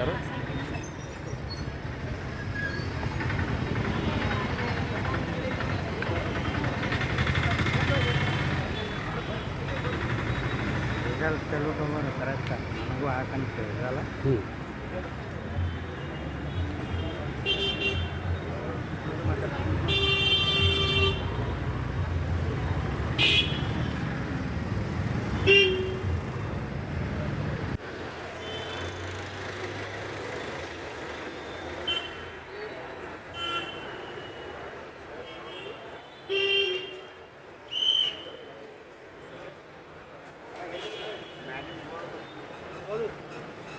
sekarang Kalau kamu terasa, aku akan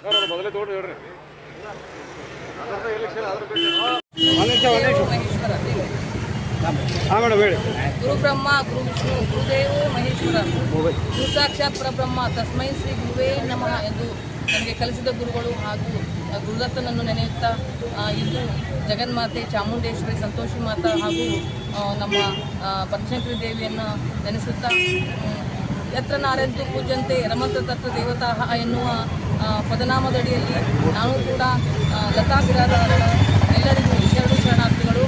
ಮೊದಲೇ ಹೇಳ್ರಿ. ಹೇಳಿ. ಗುರು ವಿಷ್ಣು ಗುರುದೇವ ಮಹೇಶ್ವರ. ಗುರು ಸಾಕ್ಷಾತ್ ಪರಬ್ರಹ್ಮ ತಸ್ಮೈ ಶ್ರೀ ಗುರುವೇ ನಮಃ ಎಂದು ನಮಗೆ ಕಲಿಸಿದ ಗುರುಗಳು ಹಾಗೂ ಗುರುದತ್ತನನ್ನು ನೆನೆಯುತ್ತಾ ಇಂದು ಜಗನ್ಮಾತೆ ಚಾಮುಂಡೇಶ್ವರಿ ಸಂತೋಷಿ ಮಾತಾ ಹಾಗೂ ನಮ್ಮ ಬನಶಂಕರಿ ದೇವಿಯನ್ನು ನೆನೆಸುತ್ತಾ ಯತ್ರ ನಾರೆಂದು ಪೂಜ್ಯಂತೆ ರಮಂತ ತತ್ವ ದೇವತಾ ಎನ್ನುವ ಪದನಾಮದಡಿಯಲ್ಲಿ ನಾನು ಕೂಡ ಲತಾ ಬಿರಾದಾರರ ಎಲ್ಲರಿಗೂ ಎರಡು ಶರಣಾರ್ಥಿಗಳು.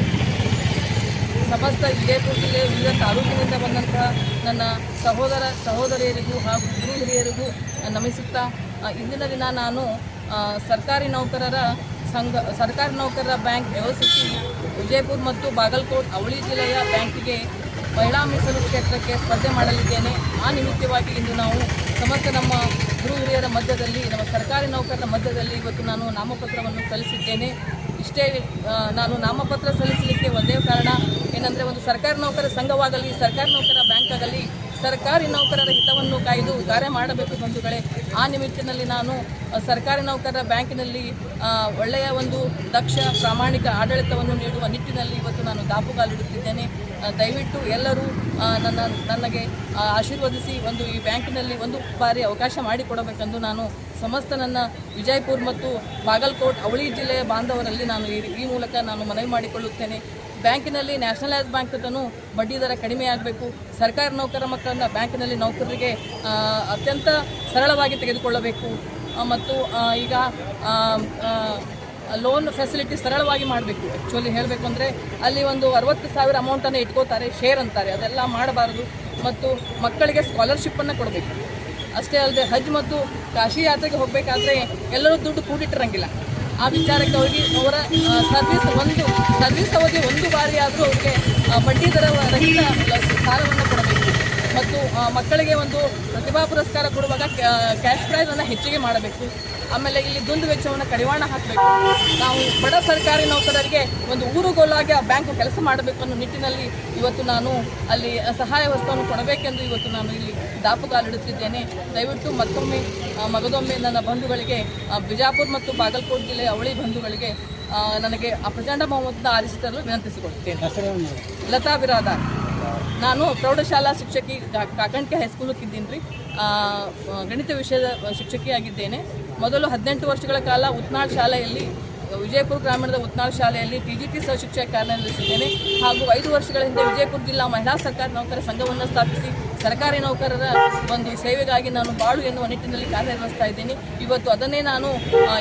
ಸಮಸ್ತ ವಿಜಯಪುರ ಜಿಲ್ಲೆ, ವಿವಿಧ ತಾಲೂಕಿನಿಂದ ಬಂದಂತಹ ನನ್ನ ಸಹೋದರ, ಸಹೋದರಿಯರಿಗೂ ಹಾಗೂ ಗುರು ಹಿರಿಯರಿಗೂ ನಮಿಸುತ್ತಾ ಇಂದಿನ ದಿನ ನಾನು ಸರ್ಕಾರಿ ನೌಕರರ ಸಂಘ, ಸರ್ಕಾರಿ ನೌಕರರ ಬ್ಯಾಂಕ್ ವ್ಯವಸ್ಥಿಸಿ ವಿಜಯಪುರ ಮತ್ತು ಬಾಗಲಕೋಟ್, ಅವಳಿ ಜಿಲ್ಲೆಯ ಬ್ಯಾಂಕಿಗೆ ಮಹಿಳಾ ಮೀಸಲು ಕ್ಷೇತ್ರಕ್ಕೆ ಸ್ಪರ್ಧೆ ಮಾಡಲಿದ್ದೇನೆ. ಆ ನಿಮಿತ್ತವಾಗಿ ಇಂದು ನಾವು ಸಮಸ್ತ ನಮ್ಮ ಗುರು ಹಿರಿಯರ ಮಧ್ಯದಲ್ಲಿ, ನಮ್ಮ ಸರ್ಕಾರಿ ನೌಕರರ ಮಧ್ಯದಲ್ಲಿ ಇವತ್ತು ನಾನು ನಾಮಪತ್ರವನ್ನು ಸಲ್ಲಿಸಿದ್ದೇನೆ. ಇಷ್ಟೇ ನಾನು ನಾಮಪತ್ರ ಸಲ್ಲಿಸಲಿಕ್ಕೆ ಒಂದೇ ಕಾರಣ ಏನಂದರೆ ಒಂದು ಸರ್ಕಾರಿ ನೌಕರ ಸಂಘವಾಗಲಿ, ಸರ್ಕಾರಿ ನೌಕರ ಬ್ಯಾಂಕ್ ಆಗಲಿ ಸರ್ಕಾರಿ ನೌಕರರ ಹಿತವನ್ನು ಕಾಯ್ದು ಕಾರ್ಯ ಮಾಡಬೇಕು ಬಂಧುಗಳೇ, ಆ ನಿಮಿತ್ತಿನಲ್ಲಿ ನಾನು ಸರ್ಕಾರಿ ನೌಕರರ ಬ್ಯಾಂಕಿನಲ್ಲಿ ಒಳ್ಳೆಯ ಒಂದು ದಕ್ಷ ಪ್ರಾಮಾಣಿಕ ಆಡಳಿತವನ್ನು ನೀಡುವ ನಿಟ್ಟಿನಲ್ಲಿ ಇವತ್ತು ನಾನು ದಾಪುಗಾಲಿಡುತ್ತಿದ್ದೇನೆ. ದಯವಿಟ್ಟು ಎಲ್ಲರೂ ನನ್ನ, ನನಗೆ ಆಶೀರ್ವದಿಸಿ ಒಂದು ಈ ಬ್ಯಾಂಕಿನಲ್ಲಿ ಒಂದು ಬಾರಿ ಅವಕಾಶ ಮಾಡಿಕೊಡಬೇಕೆಂದು ನಾನು ಸಮಸ್ತ ನನ್ನ ವಿಜಯಪುರ ಮತ್ತು ಬಾಗಲಕೋಟ್, ಅವಳಿ ಜಿಲ್ಲೆಯ ಬಾಂಧವರಲ್ಲಿ ನಾನು ಈ ಈ ಮೂಲಕ ನಾನು ಮನವಿ ಮಾಡಿಕೊಳ್ಳುತ್ತೇನೆ. ಬ್ಯಾಂಕಿನಲ್ಲಿ ನ್ಯಾಷನಲೈಸ್ ಬ್ಯಾಂಕ್ ತನು ಬಡ್ಡಿ ದರ ಕಡಿಮೆ ಆಗಬೇಕು. ಸರ್ಕಾರಿ ನೌಕರ ಮಕ್ಕಳನ್ನು ಬ್ಯಾಂಕಿನಲ್ಲಿ ನೌಕರರಿಗೆ ಅತ್ಯಂತ ಸರಳವಾಗಿ ತೆಗೆದುಕೊಳ್ಳಬೇಕು. ಮತ್ತು ಈಗ ಲೋನ್ ಫೆಸಿಲಿಟಿ ಸರಳವಾಗಿ ಮಾಡಬೇಕು. ಆ್ಯಕ್ಚುಲಿ ಹೇಳಬೇಕು ಅಂದರೆ, ಅಲ್ಲಿ ಒಂದು ಅರವತ್ತು ಸಾವಿರ ಅಮೌಂಟನ್ನು ಇಟ್ಕೋತಾರೆ ಶೇರ್ ಅಂತಾರೆ. ಅದೆಲ್ಲ ಮಾಡಬಾರದು. ಮತ್ತು ಮಕ್ಕಳಿಗೆ ಸ್ಕಾಲರ್ಶಿಪ್ಪನ್ನು ಕೊಡಬೇಕು. ಅಷ್ಟೇ ಅಲ್ಲದೆ ಹಜ್ ಮತ್ತು ಕಾಶಿ ಯಾತ್ರೆಗೆ ಹೋಗಬೇಕಾದ್ರೆ ಎಲ್ಲರೂ ದುಡ್ಡು ಕೂಡಿಟ್ಟಿರಂಗಿಲ್ಲ. ಆ ವಿಚಾರಕ್ಕೆ ಹೋಗಿ ಅವರ ಸರ್ವಿಸ್ ಒಂದು, ಸರ್ವಿಸ್ ಅವಧಿ ಒಂದು ಬಾರಿ ಆದರೂ ಅವರಿಗೆ ಬಡ್ಡಿ ರಹಿತ ಸಾಲವನ್ನು ಕೊಡಬೇಕು. ಮತ್ತು ಮಕ್ಕಳಿಗೆ ಒಂದು ಪ್ರತಿಭಾ ಪುರಸ್ಕಾರ ಕೊಡುವಾಗ ಕ್ಯಾಶ್ ಪ್ರೈಸನ್ನು ಹೆಚ್ಚಿಗೆ ಮಾಡಬೇಕು. ಆಮೇಲೆ ಇಲ್ಲಿ ದುಂದು ವೆಚ್ಚವನ್ನು ಕಡಿವಾಣ ಹಾಕಬೇಕು. ನಾವು ಬಡ ಸರ್ಕಾರಿ ನೌಕರರಿಗೆ ಒಂದು ಊರುಗೋಲಾಗಿ ಆ ಬ್ಯಾಂಕ್ ಕೆಲಸ ಮಾಡಬೇಕು ಅನ್ನೋ ನಿಟ್ಟಿನಲ್ಲಿ ಇವತ್ತು ನಾನು ಅಲ್ಲಿ ಸಹಾಯ ವಸ್ತುವನ್ನು ಕೊಡಬೇಕೆಂದು ಇವತ್ತು ನಾನು ಇಲ್ಲಿ ದಾಪುಗಾಲಿಡುತ್ತಿದ್ದೇನೆ ದಯವಿಟ್ಟು ಮತ್ತೊಮ್ಮೆ ಮಗದೊಮ್ಮೆ ನನ್ನ ಬಂಧುಗಳಿಗೆ ಬಿಜಾಪುರ್ ಮತ್ತು ಬಾಗಲಕೋಟೆ ಜಿಲ್ಲೆಯ ಅವಳಿ ಬಂಧುಗಳಿಗೆ ನನಗೆ ಆ ಪ್ರಚಂಡ ಬಹುಮತದ ಆರಿಸಿ ತರಲು ವಿನಂತಿಸಿಕೊಳ್ತೇನೆ. ಲತಾ ಬಿರಾದಾರ್. ನಾನು ಪ್ರೌಢಶಾಲಾ ಶಿಕ್ಷಕಿ ಕಾಕಣಿಕೆ ಹೈಸ್ಕೂಲಕ್ಕೆ ಇದ್ದೀನಿ ರೀ. ಗಣಿತ ವಿಷಯದ ಶಿಕ್ಷಕಿಯಾಗಿದ್ದೇನೆ ಮೊದಲು ಹದಿನೆಂಟು ವರ್ಷಗಳ ಕಾಲ ಉತ್ನಾಳ್ ಶಾಲೆಯಲ್ಲಿ, ವಿಜಯಪುರ ಗ್ರಾಮೀಣದ ಉತ್ನಾಳ್ ಶಾಲೆಯಲ್ಲಿ ಟಿ ಜಿ ಟಿ ಸಹಶಿಕ್ಷಕ ಕಾರ್ಯನಿರ್ವಹಿಸಿದ್ದೇನೆ. ಹಾಗೂ ಐದು ವರ್ಷಗಳ ಹಿಂದೆ ವಿಜಯಪುರ ಜಿಲ್ಲಾ ಮಹಿಳಾ ಸರ್ಕಾರಿ ನೌಕರ ಸಂಘವನ್ನು ಸ್ಥಾಪಿಸಿ ಸರ್ಕಾರಿ ನೌಕರರ ಒಂದು ಸೇವೆಗಾಗಿ ನಾನು ಬಾಳು ಎನ್ನುವ ನಿಟ್ಟಿನಲ್ಲಿ ಕಾರ್ಯನಿರ್ವಹಿಸ್ತಾ ಇದ್ದೀನಿ. ಇವತ್ತು ಅದನ್ನೇ ನಾನು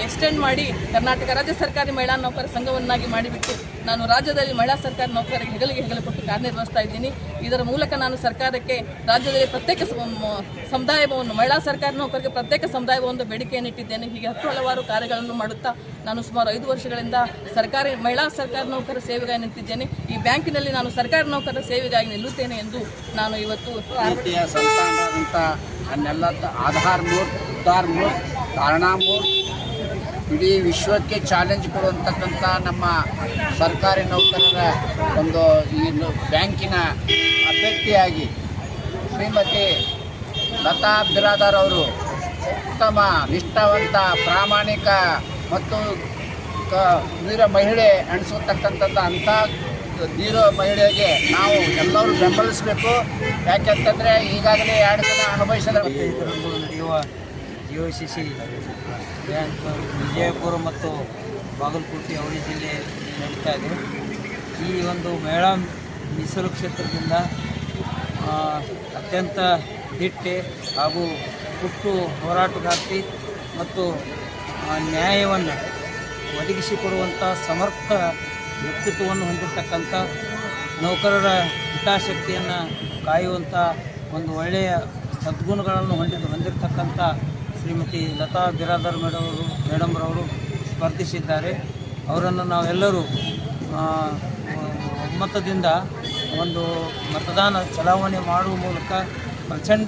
ಎಕ್ಸ್ಟೆಂಡ್ ಮಾಡಿ ಕರ್ನಾಟಕ ರಾಜ್ಯ ಸರ್ಕಾರಿ ಮಹಿಳಾ ನೌಕರ ಸಂಘವನ್ನಾಗಿ ಮಾಡಿಬಿಟ್ಟು ನಾನು ರಾಜ್ಯದಲ್ಲಿ ಮಹಿಳಾ ಸರ್ಕಾರಿ ನೌಕರರಿಗೆ ಹೆಗಲಿಗೆ ಹೆಗಲು ಕೊಟ್ಟು ಕಾರ್ಯನಿರ್ವಹಿಸ್ತಾ ಇದ್ದೀನಿ. ಇದರ ಮೂಲಕ ನಾನು ಸರ್ಕಾರಕ್ಕೆ, ರಾಜ್ಯದಲ್ಲಿ ಪ್ರತ್ಯೇಕ ಸಮುದಾಯವನ್ನು, ಮಹಿಳಾ ಸರ್ಕಾರಿ ನೌಕರಿಗೆ ಪ್ರತ್ಯೇಕ ಸಮುದಾಯ ಭವನದ ಬೇಡಿಕೆಯನ್ನು ಇಟ್ಟಿದ್ದೇನೆ. ಹೀಗೆ ಹತ್ತು ಹಲವಾರು ಕಾರ್ಯಗಳನ್ನು ಮಾಡುತ್ತಾ ನಾನು ಸುಮಾರು ಐದು ವರ್ಷಗಳಿಂದ ಸರ್ಕಾರಿ, ಮಹಿಳಾ ಸರ್ಕಾರಿ ನೌಕರ ಸೇವೆಗಾಗಿ ನಿಂತಿದ್ದೇನೆ. ಈ ಬ್ಯಾಂಕಿನಲ್ಲಿ ನಾನು ಸರ್ಕಾರಿ ನೌಕರರ ಸೇವೆಗಾಗಿ ನಿಲ್ಲುತ್ತೇನೆ ಎಂದು ನಾನು ಇವತ್ತು ಆಧಾರ್ ಮೂರ್ ಉದ್ದಾರ್ ಮೂರ್ ಧಾರಣಾ ಮೂರ್ ಇಡೀ ವಿಶ್ವಕ್ಕೆ ಚಾಲೆಂಜ್ ಕೊಡುವಂತಕ್ಕಂಥ ನಮ್ಮ ಸರ್ಕಾರಿ ನೌಕರರ ಒಂದು ಈ ಬ್ಯಾಂಕಿನ ಅಭ್ಯರ್ಥಿಯಾಗಿ ಶ್ರೀಮತಿ ಲತಾ ಬಿರಾದಾರ್ ಅವರು ಉತ್ತಮ, ನಿಷ್ಠಾವಂತ, ಪ್ರಾಮಾಣಿಕ ಮತ್ತು ವೀರ ಮಹಿಳೆ ಅಣಿಸತಕ್ಕಂಥದ್ದು ಅಂಥ ವೀರ ಮಹಿಳೆಗೆ ನಾವು ಎಲ್ಲರೂ ಬೆಂಬಲಿಸಬೇಕು. ಯಾಕೆಂತಂದರೆ ಈಗಾಗಲೇ ಎರಡು ಜನ ಅನುಭವಿಸಿದ ಇದರಲ್ಲೂ ನಡೆಯುವ ಸಿ ಬ್ಯಾಂಕ್ ವಿಜಯಪುರ ಮತ್ತು ಬಾಗಲಕೋಟೆ ಅವಳಿ ಜಿಲ್ಲೆ ನಡೀತಾ ಇದೆ. ಈ ಒಂದು ಮೇಳ ಮೀಸಲು ಕ್ಷೇತ್ರದಿಂದ ಅತ್ಯಂತ ದಿಟ್ಟೆ ಹಾಗೂ ಹುಟ್ಟು ಹೋರಾಟಗಾರ್ತಿ ಮತ್ತು ನ್ಯಾಯವನ್ನು ಒದಗಿಸಿಕೊಡುವಂಥ ಸಮರ್ಥ ವ್ಯಕ್ತಿತ್ವವನ್ನು ಹೊಂದಿರತಕ್ಕಂಥ ನೌಕರರ ಹಿತಾಸಕ್ತಿಯನ್ನು ಕಾಯುವಂಥ ಒಂದು ಒಳ್ಳೆಯ ಸದ್ಗುಣಗಳನ್ನು ಹೊಂದಿದ್ದು ಹೊಂದಿರತಕ್ಕಂಥ ಶ್ರೀಮತಿ ಲತಾ ಬಿರಾದರ್ ಮೇಡಮ್ ಅವರು ಮೇಡಮ್ರವರು ಸ್ಪರ್ಧಿಸಿದ್ದಾರೆ. ಅವರನ್ನು ನಾವೆಲ್ಲರೂ ಒಮ್ಮತದಿಂದ ಒಂದು ಮತದಾನ ಚಲಾವಣೆ ಮಾಡುವ ಮೂಲಕ ಪ್ರಚಂಡ